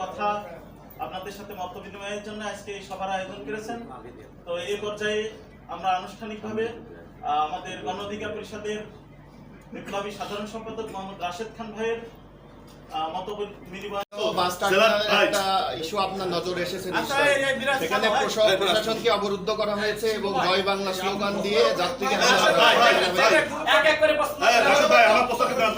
কথা আপনাদের সাথে মত বিনিময়ের জন্য আজকে এই সভার আয়োজন করেছেন। তো এই পর্যায়ে আমরা আনুষ্ঠানিকভাবে আমাদের গণ অধিকার পরিষদের বিপ্লবী সাধারণ সম্পাদক মোহাম্মদ রাশেদ খান ভাইয়ের আচ্ছা, প্রশাসনকে অবরুদ্ধ করা হয়েছে এবং জয় বাংলা স্লোগান দিয়ে যাত্রীকে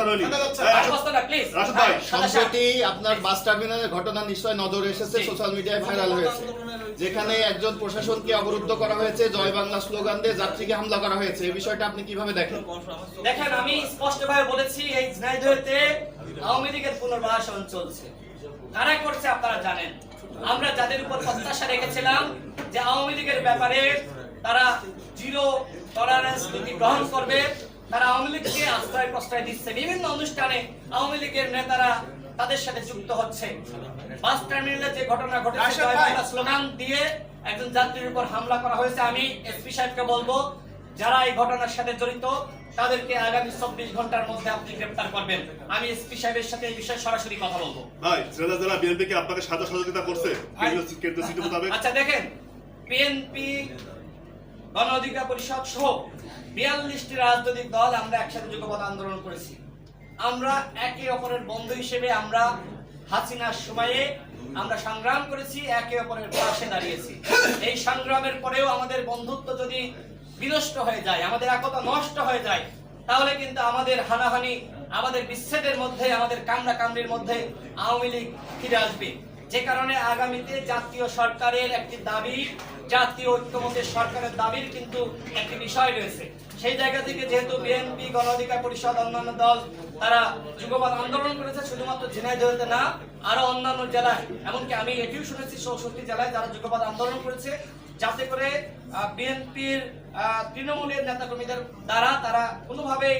হ্যাঁ, রাশেদ ভাই আমার প্রশ্ন কিন্তু আনসার হয়নি রাশেদ- প্রশ্নটা প্লিজ রাশেদ ভাই, সম্প্রতি আপনার বাস টার্মিনালের ঘটনা নিশ্চয় নজরে এসেছে সোশ্যাল মিডিয়ায় ভাইরাল হয়েছে। যেখানে একজন প্রশাসনকে অবরুদ্ধ করা হয়েছে জয় বাংলা স্লোগান দিয়ে যাত্রীকে হামলা করা হয়েছে। এই বিষয়টা আপনি কীভাবে দেখেন? দেখেন আমি স্পষ্টভাবে বলেছি এই ঝিনাইদহতে আওয়ামী লীগের পুনর্বাসন চলছে। কারা করছে আপনারা জানেন? আমরা যাদের উপর প্রত্যাশা রেখেছিলাম যে আওয়ামী লীগের ব্যাপারে তারা জিরো টলারেন্স নীতি গ্রহণ করবে। তারা আওয়ামী লীগকে আশ্রয় প্রশ্রয় দিচ্ছে। বিভিন্ন অনুষ্ঠানে আওয়ামী লীগের নেতারা তাদের সাথে যুক্ত হচ্ছে। বাস টার্মিনালে যে ঘটনা ঘটেছে স্লোগান দিয়ে একজন যাত্রীর উপর হামলা করা হয়েছে। আমি এসপি সাহেবকে বলব যারা এই ঘটনার সাথে জড়িত তাদেরকে আগামী চব্বিশ ঘণ্টার মধ্যে আপনি গ্রেপ্তার করবেন। আমি এসপি সাহেবের সাথে এই বিষয়ে সরাসরি কথা বলব। ভাই জেলা জেলা বিএনপি কি আপনাকে সাদা সহযোগিতা করছে? আচ্ছা দেখেন বিএনপি গণ অধিকার পরিষদ সহ বিয়াল্লিশটি রাজনৈতিক দল আমরা একসাথে যুগপথ আন্দোলন করেছি। আমরা একে অপরের বন্ধু হিসেবে আমরা হাসিনার সময়ে আমরা সংগ্রাম করেছি, একে অপরের পাশে দাঁড়িয়েছি। এই সংগ্রামের পরেও আমাদের বন্ধুত্ব যদি বিনষ্ট হয়ে যায়, আমাদের একতা নষ্ট হয়ে যায়, তাহলে কিন্তু আমাদের হানাহানি, আমাদের বিচ্ছেদের মধ্যে, আমাদের কামড়া কামড়ির মধ্যে আওয়ামী লীগ ফিরে আসবে। যে কারণে আগামীতে জাতীয় সরকারের একটি দাবি, জাতীয় ঐক্যমতের সরকারের দাবির কিন্তু একটি বিষয় রয়েছে। সেই জায়গা থেকে যেহেতু বিএনপি গণ অধিকার পরিষদ, অন্যান্য দল, তারা যুগবাদ আন্দোলন করেছে, শুধুমাত্র ঝিনাইদহতে না, আরও অন্যান্য জেলায়। এমনকি আমি এটিও শুনেছি, চৌষট্টি জেলায় যারা যুগবাদ আন্দোলন করেছে, যাতে করে বিএনপির তৃণমূলের নেতাকর্মীদের দ্বারা তারা কোনোভাবেই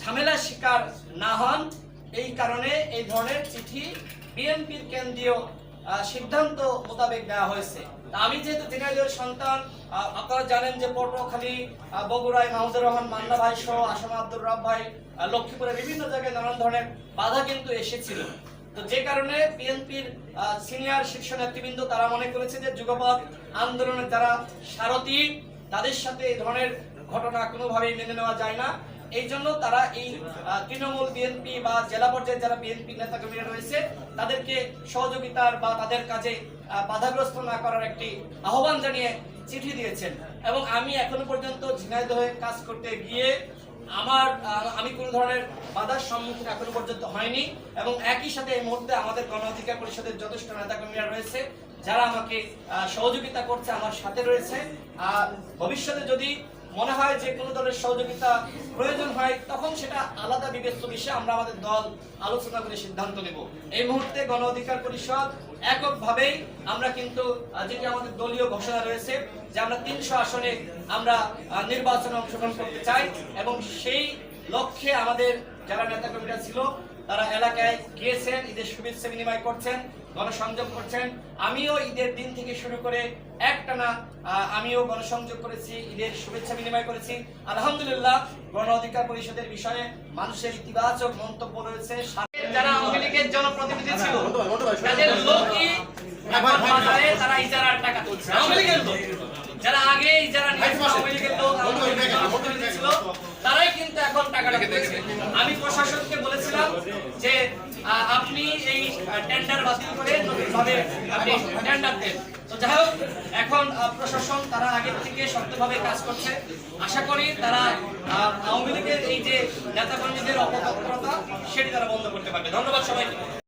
ঝামেলার শিকার না হন। এই কারণে এই ধরনের চিঠি বিএনপির কেন্দ্রীয় সিদ্ধান্ত মোতাবেক দেওয়া হয়েছে। আমি যেহেতু ঝিনাইদহের সন্তান আপনারা জানেন যে পটুয়াখালী বগুড়ায় মাহমুদুর রহমান, মান্না ভাই সহ আসাম আব্দুর রব ভাই লক্ষ্মীপুরে বিভিন্ন জায়গায় নানান ধরনের বাধা কিন্তু এসেছিল। তো যে কারণে বিএনপির সিনিয়র শীর্ষ নেতৃবৃন্দ তারা মনে করেছে যে যুগপথ আন্দোলনের যারা সারথী, তাদের সাথে এই ধরনের ঘটনা কোনোভাবেই মেনে নেওয়া যায় না। এই জন্য তারা এই তৃণমূল বিএনপি বা জেলা পর্যায়ে যারা বিএনপি নেতাকর্মীরা রয়েছে, তাদেরকে সহযোগিতার বা তাদের কাজে বাধাগ্রস্ত না করার একটি আহ্বান জানিয়ে চিঠি দিয়েছেন। এবং আমি এখনও পর্যন্ত ঝিনাইদহে কাজ করতে গিয়ে আমার আমি কোনো ধরনের বাধার সম্মুখীন এখনও পর্যন্ত হয়নি এবং একই সাথে এই মুহূর্তে আমাদের গণ অধিকার পরিষদের যথেষ্ট নেতাকর্মীরা রয়েছে, যারা আমাকে সহযোগিতা করছে, আমার সাথে রয়েছে। আর ভবিষ্যতে যদি মনে হয় যে কোনো দলের সহযোগিতা প্রয়োজন হয়, তখন সেটা আলাদা বিবেচ্য বিষয়ে আমরা আমাদের দল আলোচনা করে সিদ্ধান্ত নেব। এই মুহূর্তে গণ অধিকার পরিষদ এককভাবেই আমরা কিন্তু যেটি আমাদের দলীয় ঘোষণা রয়েছে, যে আমরা তিনশো আসনে আমরা নির্বাচনে অংশগ্রহণ করতে চাই এবং সেই লক্ষ্যে আমাদের যারা নেতাকর্মীরা ছিল তারা এলাকায় গিয়েছেন ঈদের শুভেচ্ছা বিনিময় করছেন গণসংযোগ করছেন আমিও ঈদের দিন থেকে শুরু করে একটানা আমিও গণসংযোগ করেছি ঈদের শুভেচ্ছা বিনিময় করেছি আলহামদুলিল্লাহ গণ অধিকার পরিষদের বিষয়ে মানুষের ইতিবাচক মন্তব্য রয়েছে যারা আওয়ামী লীগের জনপ্রতিনিধি ছিল তাদের লোকই তারা ইজারার টাকা তুলছে আওয়ামী লীগের লোক তারাই কিন্তু এখন টাকাটা তুলছে আমি প্রশাসনকে বলেছিলাম যে আপনি এই টেন্ডার বাতিল করে নতুনভাবে আপনি টেন্ডার দেন। তো যাই হোক এখন প্রশাসন তারা আগের থেকে শক্তভাবে কাজ করছে। আশা করি তারা আওয়ামী লীগের এই যে নেতাকর্মীদের অপতৎপরতা সেটি তারা বন্ধ করতে পারবে। ধন্যবাদ সবাইকে।